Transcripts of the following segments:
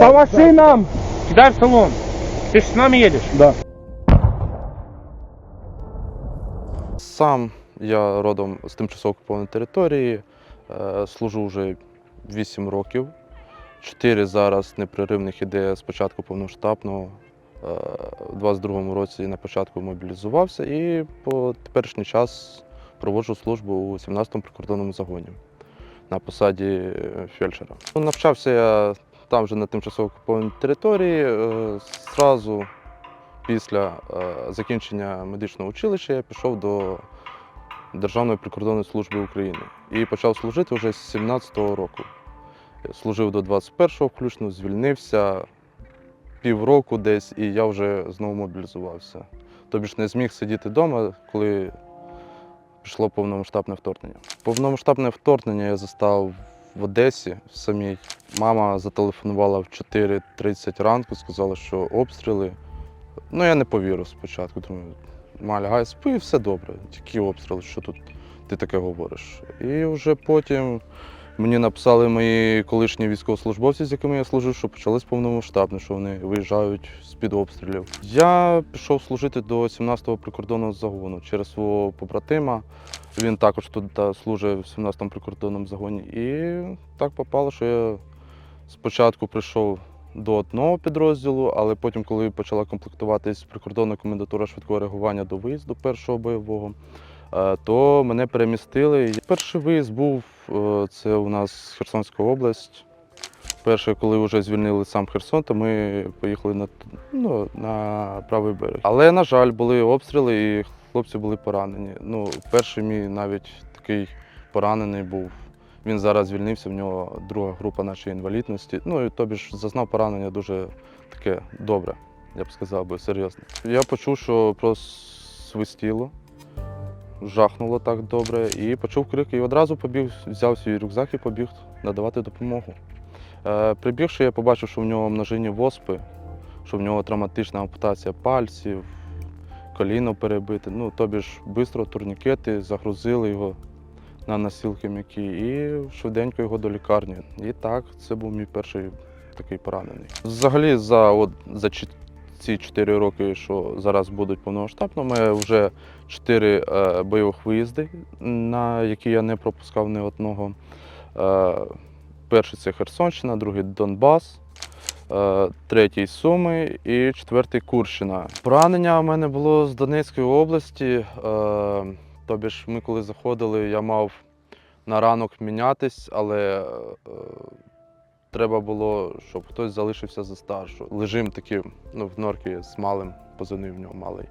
По машинам! Кидай в салон. Ты же с нами едешь? Да. Сам я родом з тимчасово окупованої території, е, служу вже 8 років. Чотири зараз непреривних іде з початку повномасштабного. Е, У 22-му році на початку мобілізувався і по теперішній час проводжу службу у 17-му прикордонному загоні на посаді е, фельдшера. Ну, Навчався я там же на тимчасово окупованій території. Е, Зразу після е, закінчення медичного училища я пішов до Державної прикордонної служби України і почав служити вже з 17-го року. Служив до 21-го включно, звільнився півроку десь, і я вже знову мобілізувався. Тобі ж не зміг сидіти вдома, коли пішло повномасштабне вторгнення. Повномасштабне вторгнення я застав в Одесі самій. Мама зателефонувала в 4.30 ранку, сказала, що обстріли. Ну, я не повірив спочатку. Думаю, Маля, гай, спи, все добре. Тільки обстріли, що тут ти таке говориш. І вже потім мені написали мої колишні військовослужбовці, з якими я служив, що почалось повномасштабне, що вони виїжджають з-під обстрілів. Я пішов служити до 17-го прикордонного загону через свого побратима. Він також тут та, служить в 17-му прикордонному загоні. І так попало, що я спочатку прийшов до одного підрозділу, але потім, коли почала комплектуватись прикордонна комендатура швидкого реагування до виїзду першого бойового, то мене перемістили. Перший виїзд був е, це у нас Херсонська область. Перше, коли вже звільнили сам Херсон, то ми поїхали на, ну, на правий берег. Але, на жаль, були обстріли і хлопці були поранені. Ну, перший мій навіть такий поранений був. Він зараз звільнився, в нього друга група нашої інвалідності. Ну і тобі ж зазнав поранення дуже таке добре, я б сказав би, серйозне. Я почув, що просвистіло, жахнуло так добре, і почув крик, і одразу побіг, взяв свій рюкзак і побіг надавати допомогу. Е, прибігши, я побачив, що в нього множинні воспи, що в нього травматична ампутація пальців, коліно перебите. Ну, тобі ж швидко турнікети, загрузили його на носілки м'які і швиденько його до лікарні. І так, це був мій перший такий поранений. Взагалі, за, от, за ці 4 роки, що зараз будуть повномасштабно, ми вже 4 е, бойових виїзди, на які я не пропускав ні одного. Е, перший це Херсонщина, другий Донбас. е, Третій Суми і четвертий Курщина. Поранення у мене було з Донецької області. Тобі ж ми коли заходили, я мав на ранок мінятись, але треба було, щоб хтось залишився за старшу. Лежим такий, ну, в норки з малим, позивний в нього малий.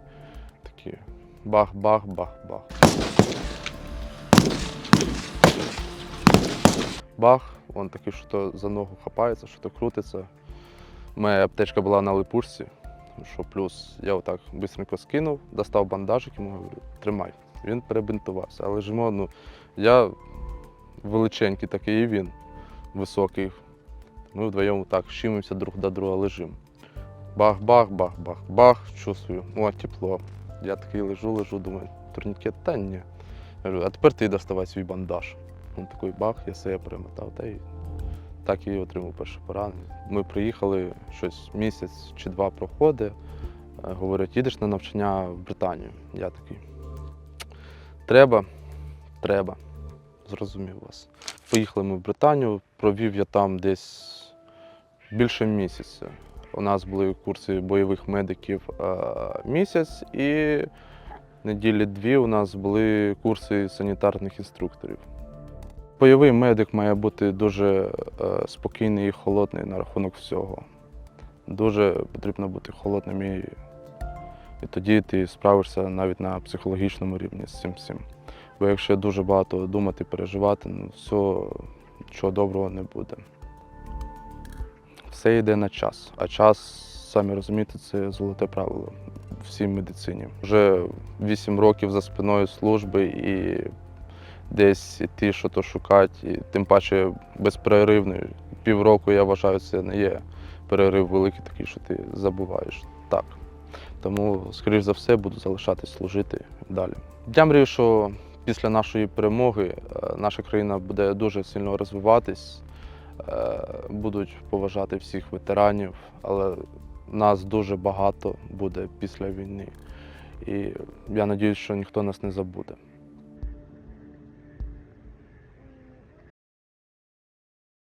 Такі бах-бах-бах-бах. Бах, он такий, що то за ногу хапається, що то крутиться. Моя аптечка була на липушці, що плюс я отак швидко скинув, достав бандажик йому говорю, тримай. Він перебинтувався. Але жимо, ну, я величенький такий і він високий. Ми вдвоєм так щимимося друг до друга лежимо. Бах-бах-бах-бах-бах, чувствую, о, тепло. Я такий лежу, лежу, думаю, турнікет, та ні. Я говорю, а тепер ти доставай свій бандаж. Він такий бах, я себе перемотав, та й так і отримав перше поранення. Ми приїхали щось місяць чи два проходи. Е, Говорять, їдеш на навчання в Британію. Я такий. Треба, треба. Зрозумів вас. Поїхали ми в Британію, провів я там десь більше місяця. У нас були курси бойових медиків е, місяць, і неділі дві у нас були курси санітарних інструкторів. Бойовий медик має бути дуже е, спокійний і холодний на рахунок всього. Дуже потрібно бути холодним і, і тоді ти справишся навіть на психологічному рівні з цим всім. Бо якщо дуже багато думати, переживати, ну все, нічого доброго не буде. Все йде на час. А час, самі розумієте, це золоте правило всій медицині. Вже 8 років за спиною служби і десь іти, що то шукати, і тим паче безперервний. Півроку, я вважаю, це не є перерив великий такий, що ти забуваєш. Так. Тому, скоріш за все, буду залишатись служити далі. Я мрію, що після нашої перемоги е, наша країна буде дуже сильно розвиватись. Е, будуть поважати всіх ветеранів, але нас дуже багато буде після війни. І я сподіваюся, що ніхто нас не забуде.